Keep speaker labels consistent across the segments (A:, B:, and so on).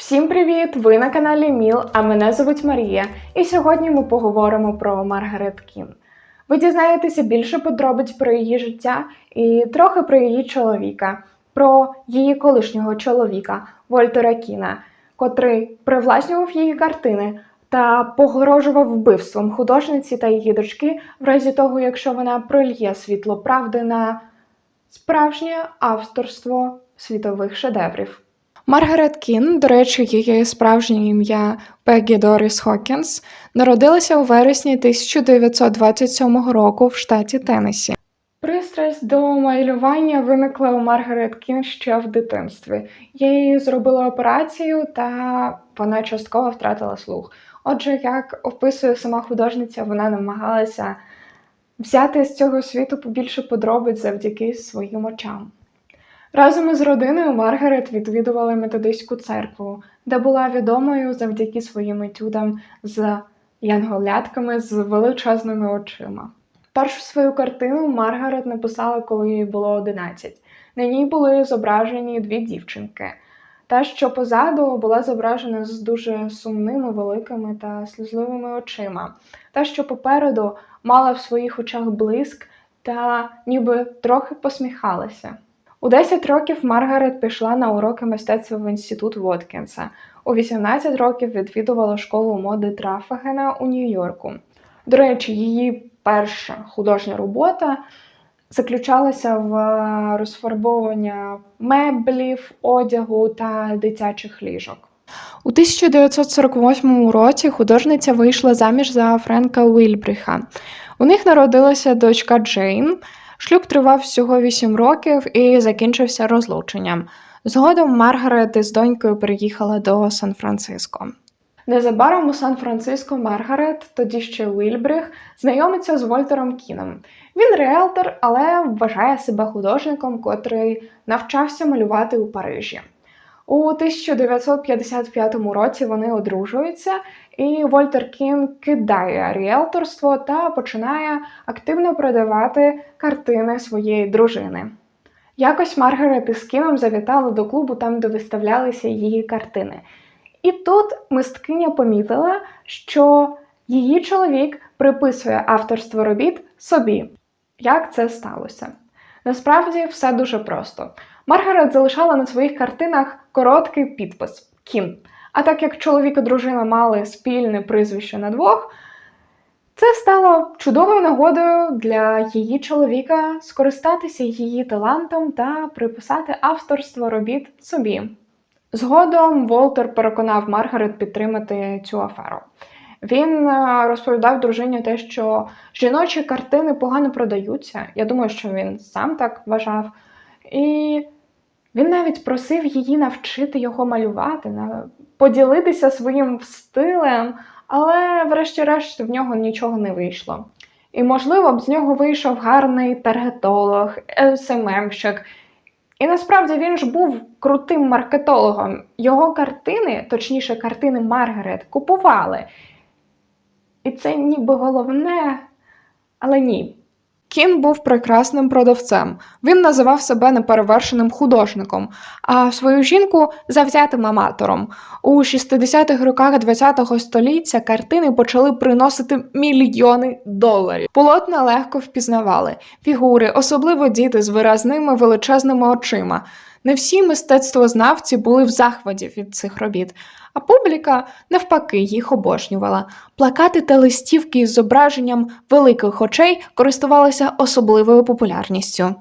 A: Всім привіт! Ви на каналі Міл, а мене звуть Марія. І сьогодні ми поговоримо про Маргарет Кін. Ви дізнаєтеся більше подробиць про її життя і трохи про її чоловіка, про її колишнього чоловіка Вольтера Кіна, котрий привласнював її картини та погрожував вбивством художниці та її дочки, в разі того, якщо вона прольє світло правди на справжнє авторство світових шедеврів. Маргарет Кін, до речі, її справжнє ім'я Пегі Доріс Хокінс, народилася у вересні 1927 року в штаті Теннессі. Пристрасть до малювання виникла у Маргарет Кін ще в дитинстві. Їй зробили операцію, та вона частково втратила слух. Отже, як описує сама художниця, вона намагалася взяти з цього світу побільше подробиць завдяки своїм очам. Разом із родиною Маргарет відвідувала методистську церкву, де була відомою завдяки своїм етюдам з янголятками з величезними очима. Першу свою картину Маргарет написала, коли їй було 11. На ній були зображені дві дівчинки. Та, що позаду була зображена з дуже сумними, великими та слізливими очима. Та, що попереду мала в своїх очах блиск та ніби трохи посміхалася. У 10 років Маргарет пішла на уроки мистецтва в інститут Воткінса. У 18 років відвідувала школу моди Трафагена у Нью-Йорку. До речі, її перша художня робота заключалася в розфарбовання меблів, одягу та дитячих ліжок. У 1948 році художниця вийшла заміж за Френка Уільбріха. У них народилася дочка Джейн. Шлюб тривав всього 8 років і закінчився розлученням. Згодом Маргарет із донькою переїхала до Сан-Франциско. Незабаром у Сан-Франциско Маргарет, тоді ще Уільбрих, знайомиться з Вольтером Кіном. Він реалтор, але вважає себе художником, котрий навчався малювати у Парижі. У 1955 році вони одружуються, і Вольтер Кін кидає ріелторство та починає активно продавати картини своєї дружини. Якось Маргарет із Кіном завітали до клубу, там де виставлялися її картини. І тут мисткиня помітила, що її чоловік приписує авторство робіт собі. Як це сталося? Насправді все дуже просто. Маргарет залишала на своїх картинах короткий підпис Кін. А так як чоловік і дружина мали спільне прізвище на двох, це стало чудовою нагодою для її чоловіка скористатися її талантом та приписати авторство робіт собі. Згодом Волтер переконав Маргарет підтримати цю аферу. Він е, розповідав дружині те, що жіночі картини погано продаються. Я думаю, що він сам так вважав. І він навіть просив її навчити його малювати, поділитися своїм стилем, але, врешті-решт, в нього нічого не вийшло. І, можливо, б з нього вийшов гарний таргетолог, СММщик. І насправді він ж був крутим маркетологом. Його картини, точніше, картини Маргарет, купували. І це ніби головне, але ні. Кін був прекрасним продавцем. Він називав себе неперевершеним художником, а свою жінку завзятим аматором. У 60-х роках ХХ століття картини почали приносити мільйони доларів. Полотна легко впізнавали фігури, особливо діти з виразними величезними очима. Не всі мистецтвознавці були в захваті від цих робіт, а публіка навпаки їх обожнювала. Плакати та листівки з зображенням великих очей користувалися особливою популярністю.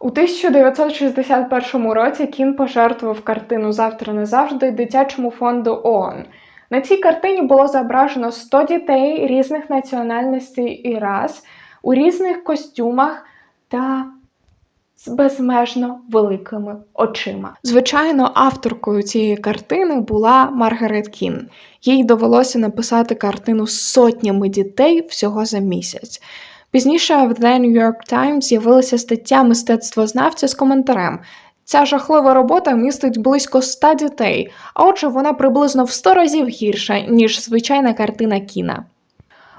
A: У 1961 році Кін пожертвував картину Завтра назавжди дитячому фонду ООН. На цій картині було зображено 100 дітей різних національностей і рас у різних костюмах та з безмежно великими очима. Звичайно, авторкою цієї картини була Маргарет Кін. Їй довелося написати картину з сотнями дітей всього за місяць. Пізніше в The New York Times з'явилася стаття мистецтвознавця з коментарем. Ця жахлива робота містить близько 100 дітей, а отже, вона приблизно в 100 разів гірша, ніж звичайна картина кіна.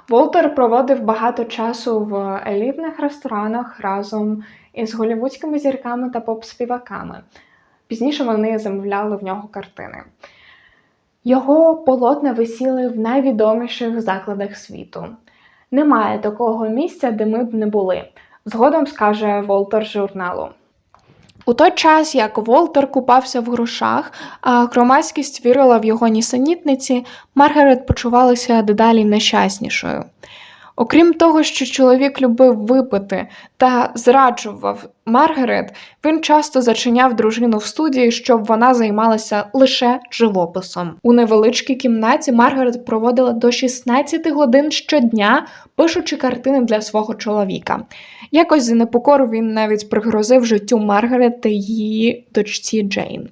A: Волтер проводив багато часу в елітних ресторанах разом із голівудськими зірками та поп-співаками. Пізніше вони замовляли в нього картини. Його полотна висіли в найвідоміших закладах світу. Немає такого місця, де ми б не були, згодом скаже Волтер журналу. У той час, як Волтер купався в грошах, а громадськість вірила в його нісенітниці, Маргарет почувалася дедалі нещаснішою. Окрім того, що чоловік любив випити та зраджував Маргарет, він часто зачиняв дружину в студії, щоб вона займалася лише живописом. У невеличкій кімнаті Маргарет проводила до 16 годин щодня, пишучи картини для свого чоловіка. Якось за непокору він навіть пригрозив життю Маргарет та її дочці Джейн.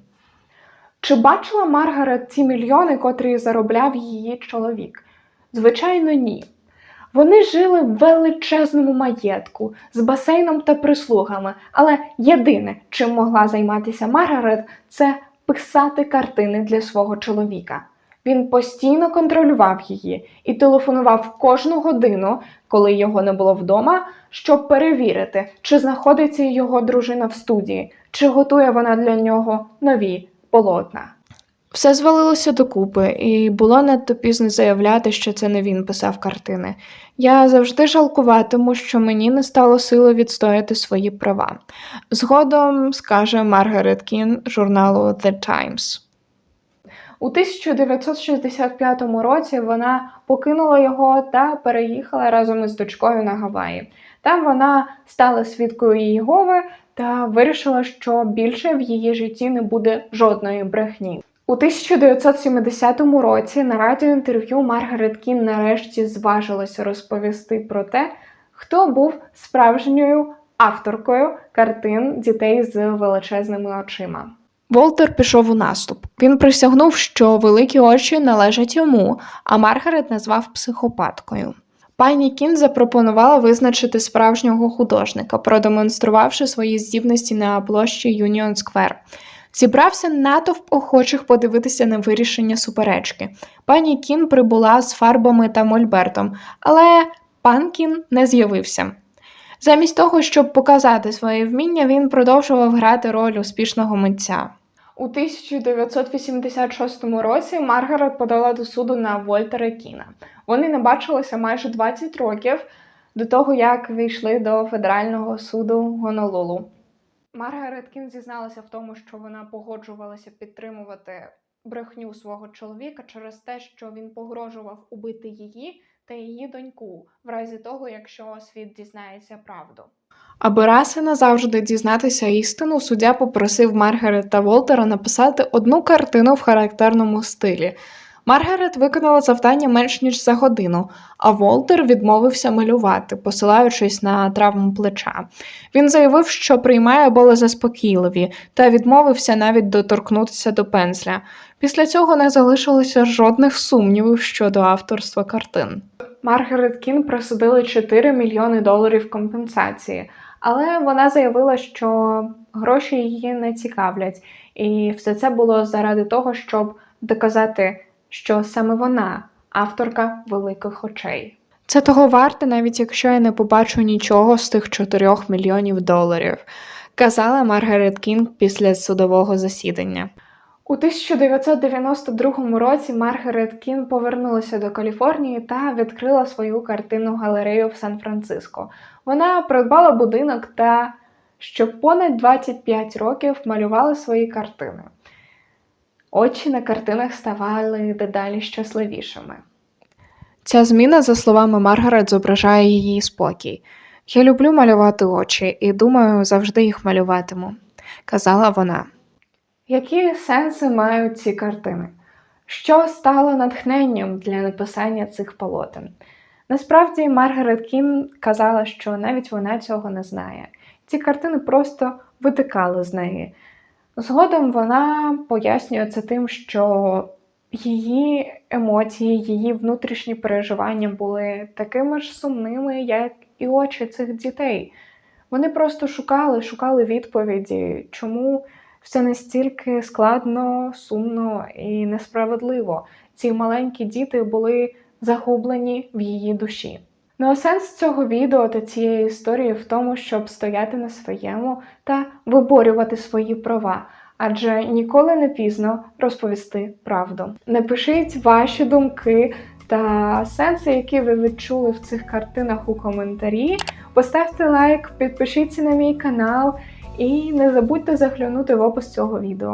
A: Чи бачила Маргарет ті мільйони, котрі заробляв її чоловік? Звичайно, ні. Вони жили в величезному маєтку з басейном та прислугами, але єдине, чим могла займатися Маргарет, це писати картини для свого чоловіка. Він постійно контролював її і телефонував кожну годину, коли його не було вдома, щоб перевірити, чи знаходиться його дружина в студії, чи готує вона для нього нові полотна. Все звалилося докупи, і було надто пізно заявляти, що це не він писав картини. Я завжди жалкуватиму, що мені не стало сили відстояти свої права. Згодом скаже Маргарет Кін журналу The Times. У 1965 році вона покинула його та переїхала разом із дочкою на Гаваї. Там вона стала свідкою Єгови та вирішила, що більше в її житті не буде жодної брехні. У 1970 році на радіоінтерв'ю Маргарет Кін нарешті зважилася розповісти про те, хто був справжньою авторкою картин дітей з величезними очима. Волтер пішов у наступ. Він присягнув, що великі очі належать йому, а Маргарет назвав психопаткою. Пані Кін запропонувала визначити справжнього художника, продемонструвавши свої здібності на площі Юніон Сквер. Зібрався натовп охочих подивитися на вирішення суперечки. Пані Кін прибула з фарбами та мольбертом, але пан Кін не з'явився. Замість того, щоб показати своє вміння, він продовжував грати роль успішного митця. У 1986 році Маргарет подала до суду на Вольтера Кіна. Вони не бачилися майже 20 років до того, як війшли до федерального суду Гонолулу. Маргарет Кін зізналася в тому, що вона погоджувалася підтримувати брехню свого чоловіка через те, що він погрожував убити її та її доньку, в разі того, якщо світ дізнається правду. Аби раз і назавжди дізнатися істину, суддя попросив Маргарет та Волтера написати одну картину в характерному стилі. Маргарет виконала завдання менш ніж за годину, а Волтер відмовився малювати, посилаючись на травму плеча. Він заявив, що приймає болезаспокійливі, та відмовився навіть доторкнутися до пензля. Після цього не залишилося жодних сумнівів щодо авторства картин. Маргарет Кін присудили 4 мільйони доларів компенсації, але вона заявила, що гроші її не цікавлять, і все це було заради того, щоб доказати, що саме вона авторка великих очей. Це того варте, навіть якщо я не побачу нічого з тих 4 мільйонів доларів, казала Маргарет Кінг після судового засідання. У 1992 році Маргарет Кін повернулася до Каліфорнії та відкрила свою картинну галерею в Сан-Франциско. Вона придбала будинок та що понад 25 років малювала свої картини. Очі на картинах ставали дедалі щасливішими. Ця зміна, за словами Маргарет, зображає її спокій. Я люблю малювати очі і думаю, завжди їх малюватиму, казала вона. Які сенси мають ці картини? Що стало натхненням для написання цих полотен? Насправді, Маргарет Кін казала, що навіть вона цього не знає. Ці картини просто витикали з неї. Згодом вона пояснює це тим, що її емоції, її внутрішні переживання були такими ж сумними, як і очі цих дітей. Вони просто шукали, шукали відповіді, чому все настільки складно, сумно і несправедливо. Ці маленькі діти були загублені в її душі. Ну а сенс цього відео та цієї історії в тому, щоб стояти на своєму та виборювати свої права, адже ніколи не пізно розповісти правду. Напишіть ваші думки та сенси, які ви відчули в цих картинах у коментарі. Поставте лайк, підпишіться на мій канал і не забудьте заглянути в опис цього відео.